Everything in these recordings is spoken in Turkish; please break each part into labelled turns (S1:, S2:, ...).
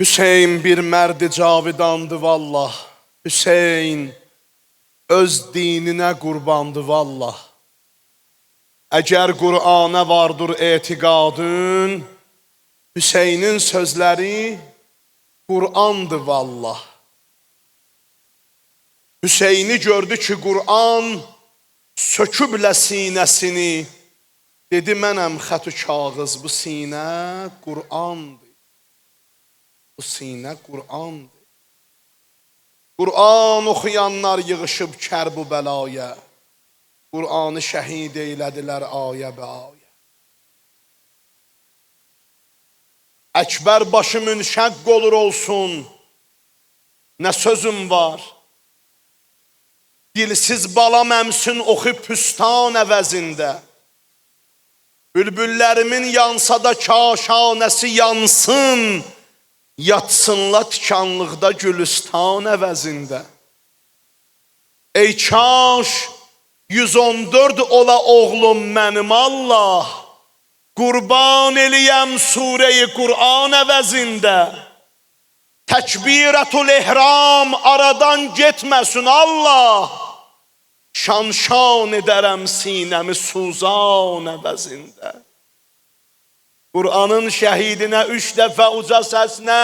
S1: Hüseyin bir mərdi cavidandı vallah. Hüseyin öz dininə qurbandı vallah. Əgər Qur'ana vardır etiqadın, Hüseynin sözləri Qur'andı vallah. Hüseyni gördü ki Qur'an söküblə sinəsini. Dedi mənəm xətü kağız bu sinə Qur'andır. Bu sinə Qur'andır. Qur'an oxuyanlar yığışıb kərbu bəlaya. Qur'anı şəhid eylədilər ayə bə ayə. Əkbər başı münşəq olur olsun. Nə sözüm var? Dilsiz bala məmsün oxu püstan əvəzində. Bülbüllərimin yansa da kaşanəsi yansın. Yatsınla tikanlıqda gülüstan əvəzində. Ey kaş 114 ola oğlum mənim Allah. Qurban eləyəm surəyi Qur'an əvəzində. Təkbirətul ehram aradan getməsin Allah. Şan şan edərəm sinəmi suzan əvəzində. Kur'an'ın şəhidinə üç dəfə uca səslə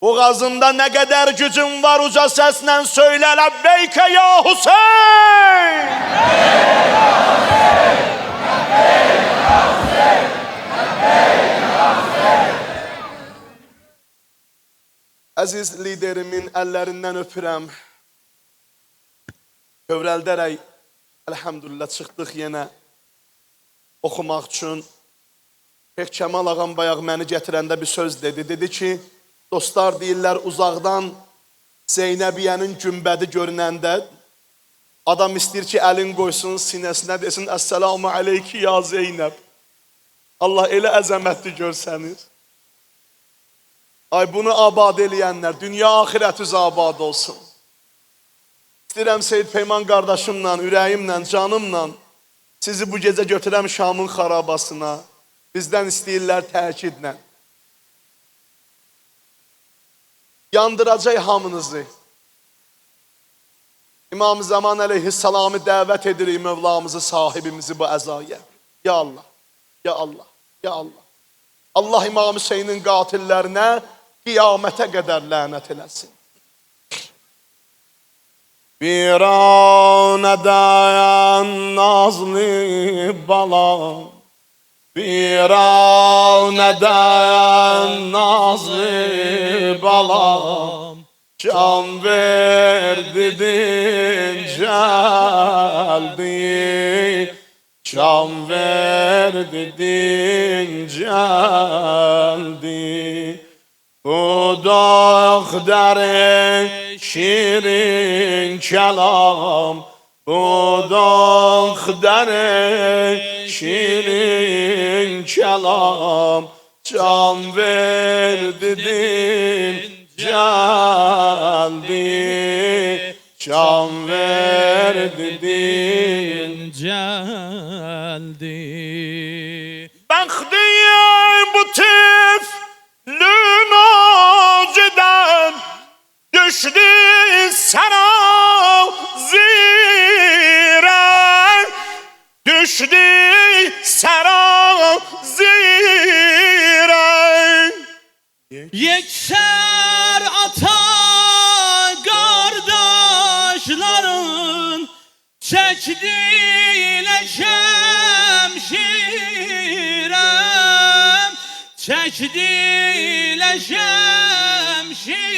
S1: Boğazımda nə qədər gücüm var uca səslə söylə Ləbbeykə ya Hüseyin Əziz liderimin əllərindən öpürəm. Kövrəldərək elhamdülillah çıxdıq yenə oxumaq üçün. Pek Kemal ağam bayaq məni gətirəndə bir söz dedi. Dedi ki, dostlar deyirlər uzaqdan Zeynəbiyyənin günbədi görünəndə adam istəyir ki, əlin qoysun sinəsinə desin Əssəlamu aleyki ya Zeynəb. Allah elə əzəmətli görsənir. Ay bunu abad eləyənlər, dünya axirətiniz abad olsun. İstəyirəm Seyyid Peyman qardaşımla, ürəyimlə, canımla sizi bu gecə götürəm Şamın xarabasına. Bizdən istəyirlər təkidlə. Yandıracaq hamınızı. İmam Zaman əleyhissalamı dəvət edirik Mövlamızı, sahibimizi bu əzaya. Ya Allah, ya Allah, ya Allah. Allah İmam Hüseynin qatillərinə qiyamətə qədər lənət eləsin. Viranə dayan nazlı balam Dayan nazlı balam Can verdi dinceldi Can verdi dinceldi Bu dağdere şirin kelam Bu dağdere şirin kelam Can verdi din geldi Can verdi din
S2: geldi.
S1: Bəxtiyim bu tiflün acıdan Düşdü sana Düşdü sana zirə
S2: Yekser ata kardeşlerin çektiğine şemşirem Çektiğine şemşirem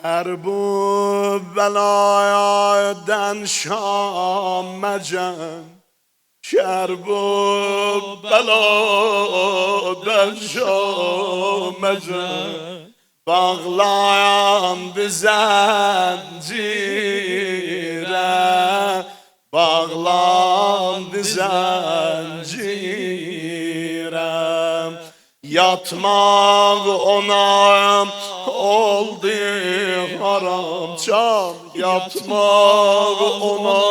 S1: Kərbu bəlayadən şam məcən Kərbu bəladən şam məcən Bağlayan zəncirə Bağlandı zəncirə Yatmaq ona oldu haram can Yatmaq ona.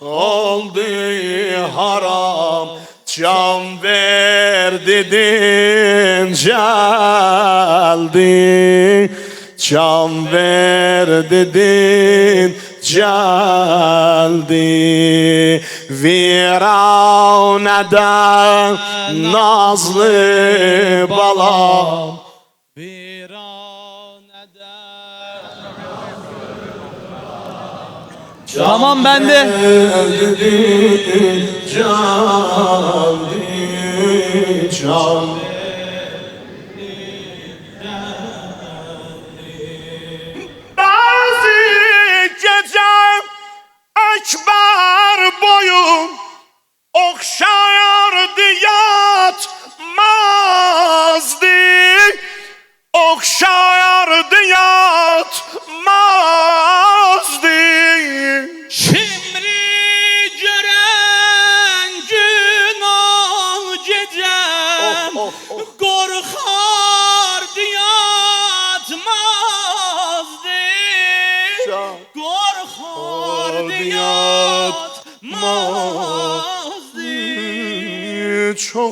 S1: Oldu haram Can ver dedin geldi. Can ver dedin geldi. Viraneden nazlı balam
S3: Tamam ben de.
S1: Geldi can Bazı gece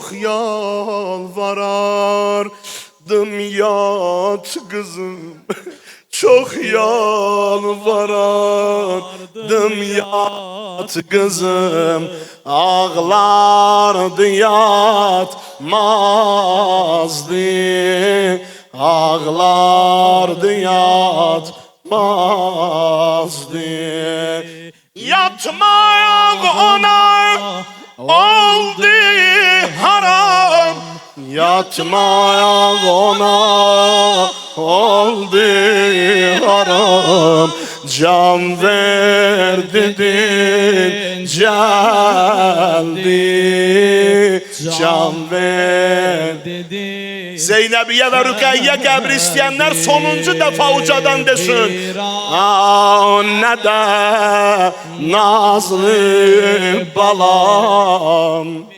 S1: Çok yalvarardım yat kızım. Çok yalvarardım yat kızım. Ağlardı yatmazdı Ağlardı yatmazdı Yatmak ona oldu haram Yatmak ona. Oldu haram Can ver dedin geldi Can ver
S2: dedi
S1: Zeynebiye ve Rükeyye kabri isteyenler sonuncu defa ucadan desin. Aa, ne de nazlı balam.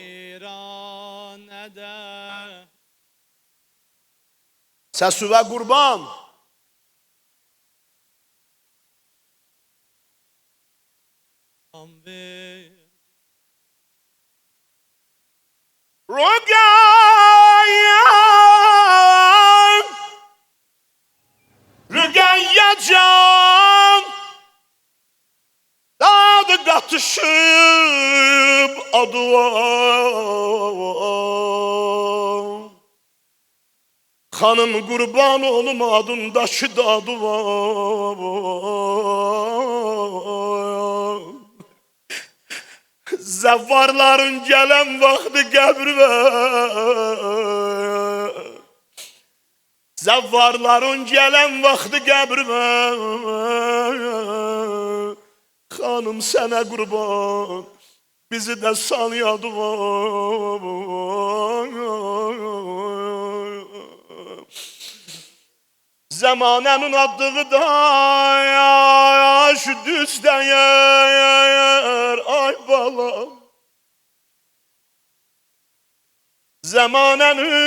S1: Sesüve kurban. Rügayem. Rügayye can. Dadı katışıp adıva. Hanım kurban olum adındaşı dadı var. Zəvvarların gələn vaxtı qəbrə Zəvvarların gələn vaxtı qəbrə Xanım sənə qurban Bizi də sal yadıma Zamanənin addığı da yaş düz dəyər Ay balam. Zamanənin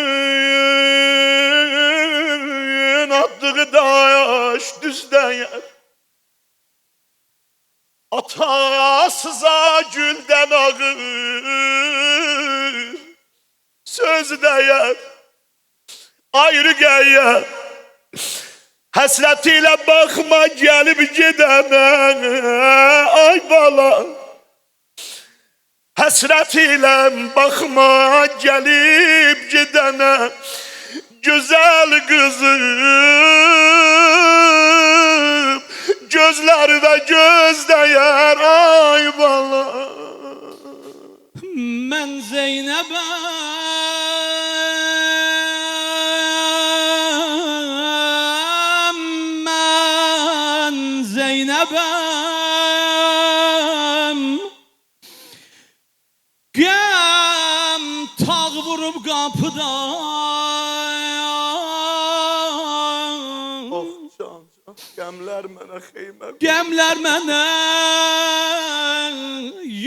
S1: addığı da yaş düz dəyər Atasıza güldən ağır Söz dəyər Ayrı gəyə Həsrətilə baxma gəlib gedənə Ay bala. Həsrətilə baxma gəlib gedənə Gözəl qızım
S2: Zeynəbəm Mən Zeynəbəm Qəm tağ
S1: can can qəmlər mənə xeymə
S2: Gəmlər mənə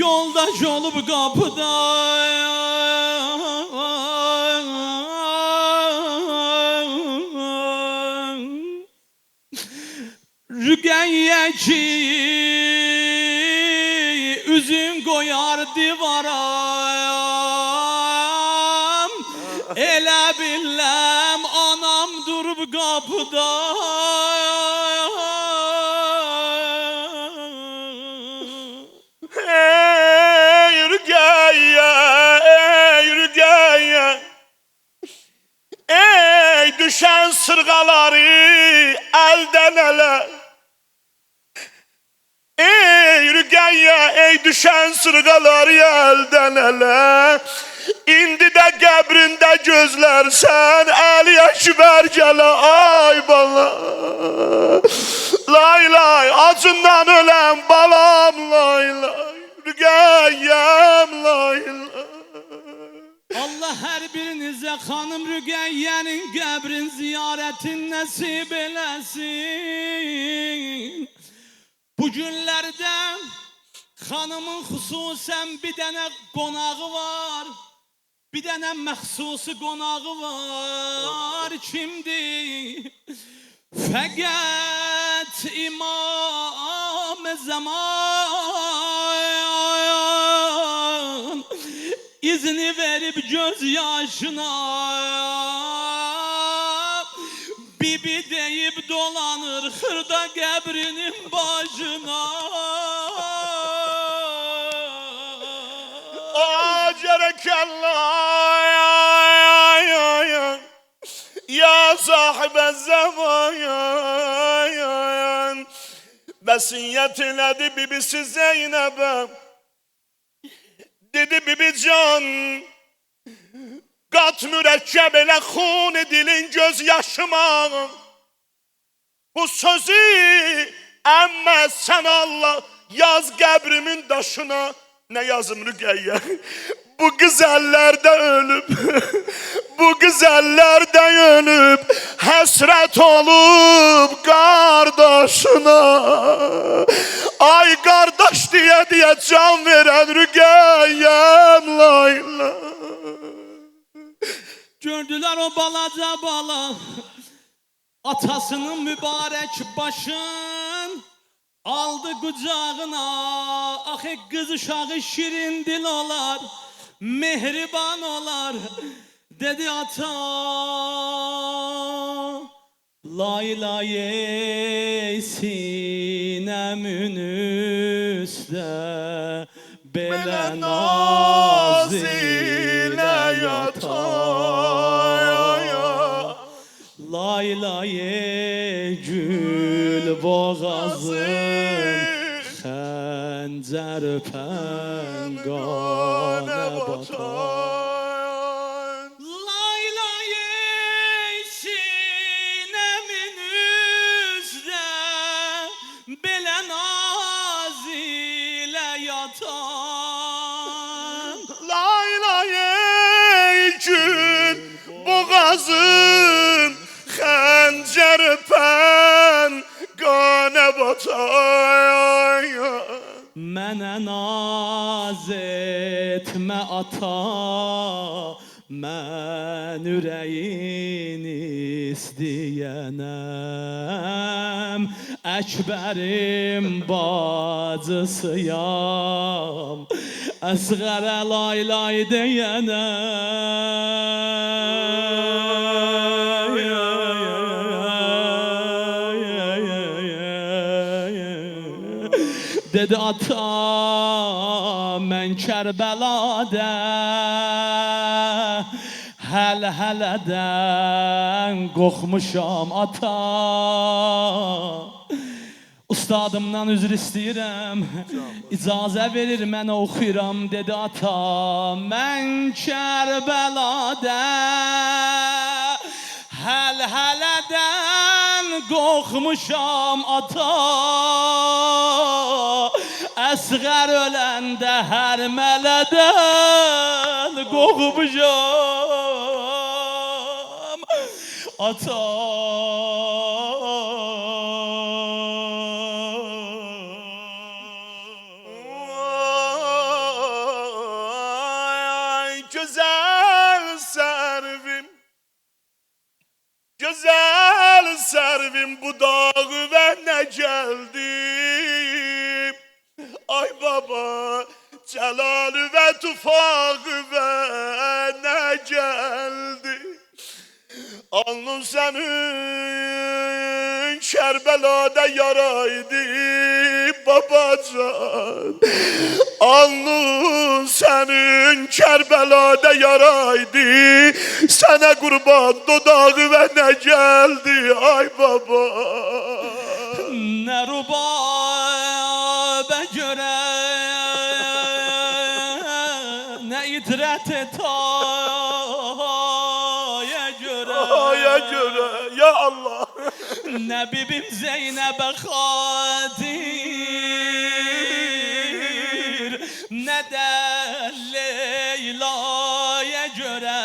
S2: yoldaş olub qapıda Ki üzün qoyar divara. Elə billəm anam durub qapıda
S1: Ey Rüqəyyə, ey Rüqəyyə Ey düşən sırğaları əldən ələ Rüqəyyə, ey düşən sırğaları əldən ələ İndi də qəbrində gözlərsən Əli Əkbər gələ ay bala Lay lay acından öləm balam lay lay Rüqəyyəm lay lay.
S2: Allah hər birinizə xanım Rüqəyyənin qəbrin ziyarətin nəsib eləsin. Bu günlərdə xanımın xüsusən bir dənə qonağı var. Bir dənə məxsusi qonağı var. Kimdir? Fəqət İmam Zaman izni verip göz yaşına Bibi deyip dolanır hırda qəbrinin başına
S1: Allah Ya sahibe zaman Vesiyet elədi bibisi Zeynep'e. Dedi bibi can Qat mürəkkəb elə xun dilin göz yaşıma. Bu sözü əmmə sən Allah yaz qəbrimin daşına. Ne yazım Rüqəyyə Bu qız əllərdə ölüb Bu qız əllərdə ölüb Həsrət olub qardaşına Ay qardaş deyə deyə can verən Rüqəyyəm layla.
S2: Gördüler o balaca bala Atasının mübarek başın. Aldı kucağına Axı kız uşağı şirin dil olar Mehriban olar Dedi ata. Lay lay sinemin üstə Belə naz ilə yatar Lay lay gül boğazın Xəncər 바라보던 ata Mən ürəyin istəyənəm. Əkbərim bacısıyam Əsğərə lay lay deyənəm mən Kərbəlada Həl hələdən qorxmuşam ata. Ustadımdan üzr istəyirəm İcazə verir mən oxuyuram dedi ata. Mən Kərbəlada Həl hələdən qorxmuşam ata Əsğər öləndə hər mələdən qorxmuşam ata
S1: Ay güzel servim. Güzel servim. Bu dağı ve ne geldim Ay baba Celal ve tufağı ve ne geldi? Alnın senin Kerbela'da yaraydı babacan. Alnın senin Kerbela'da yaraydı. Sana kurban dodağı ve ne geldi ay baba?
S2: Ne rubabe Göre
S1: ya Allah.
S2: Ne bibim Zeynep'e kadir Ne de Leyla'ya göre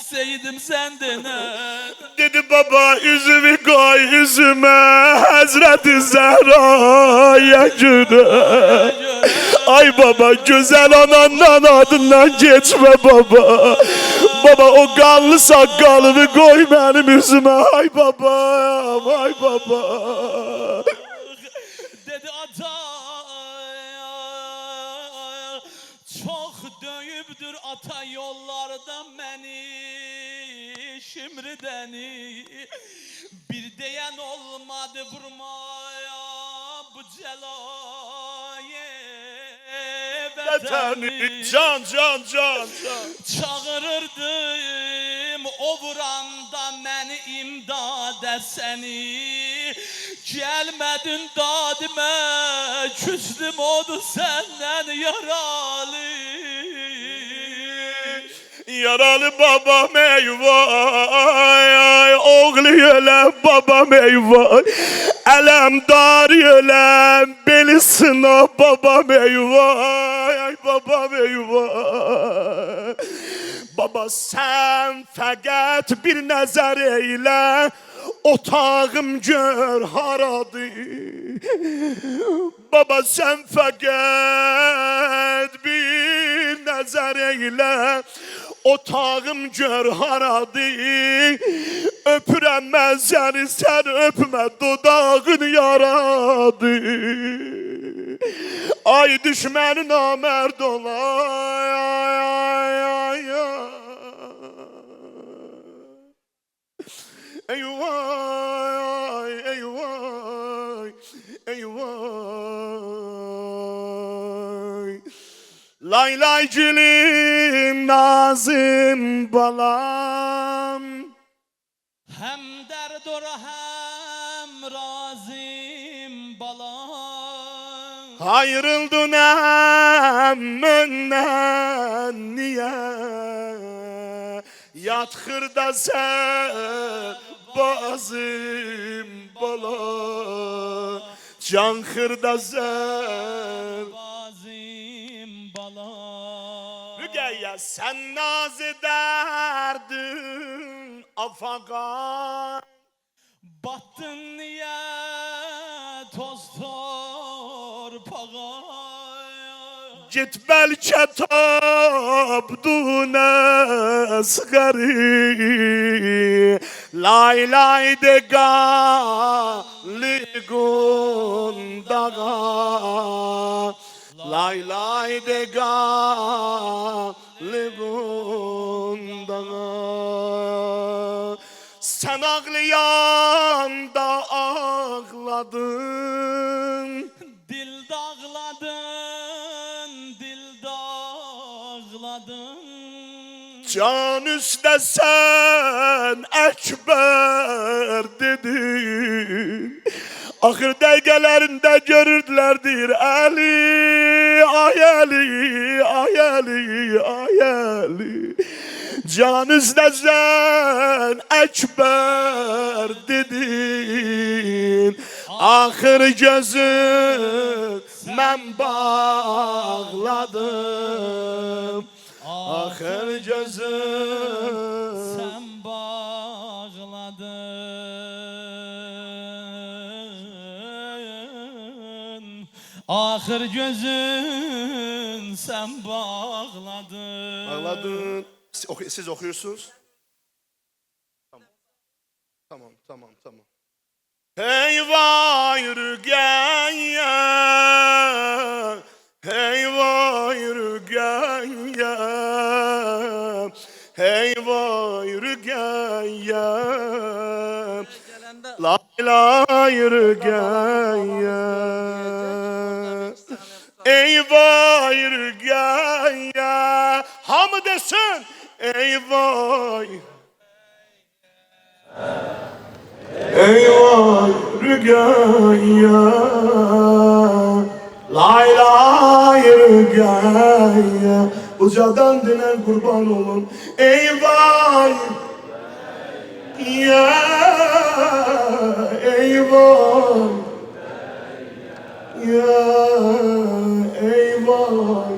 S2: Seydim sendin
S1: Dedi baba üzümü koy üzüme Hazreti Zehra'ya göre. Ay baba güzel anandan adından geçme baba Baba o kanlı sakalımı koy benim üzüme Ay baba ay baba.
S2: Dedi ata Çok döyübdür ata yollarda beni Şimrideni. Bir diyen olmadı vurmaya bu celayı
S1: Vatani can can can can.
S2: Çağırırdım o vuranda məni imdad səni Gəlmədin dadimə küstüm odu səndən yaralı.
S1: Yaralı babam eyvay ay Oğlu yölen babam eyvay Elemdar yölen Beli sınav babam eyvay Ay babam eyvay Baba sen fakat bir nazar eyle Otağım gör haradı Baba sen fakat bir nazar eyle Otağım gör haradı Öpürəm mən səni sen öpme dodağın yaradı. Ay düşməni namərd olay ay ay ay Lay lay gülüm nazım balam.
S2: Həm dərdor həm razim balam
S1: Ayrıldın emmenden niye? Yat xırda sen bazım bala. Can xırda sen Sen naz ederdin afakan
S2: Battın niye toz torpağa
S1: Git belki tapdun esgari Lay lay de gali gundaga Lay lay de gali gundaga Sen ağlayanda ağladın.
S2: Dil dağladın, dil dağladın.
S1: Can üstte sen ekber dedin Ahır dergelerinde görürdülerdir. Ali Ay Ali, ay Ali, ay Ali. Can üstte sen ekber dedin. Ahır gözün ben bağladım. Ahır gözüm
S2: Ahır gözün sen bağladın
S1: Ağladın. Siz, oku- siz okuyorsunuz. Tamam. Tamam, tamam, tamam. Hey vay rügaya Hey vay rügaya Hey vay rügaya Lay lay rügaya Ey vay rügaya Hamı desin. Ey vay Ey vay rügaya Lay lay rügaya Ucadan dinen kurban olun. Ey vay Ya ey vay ya eyvah.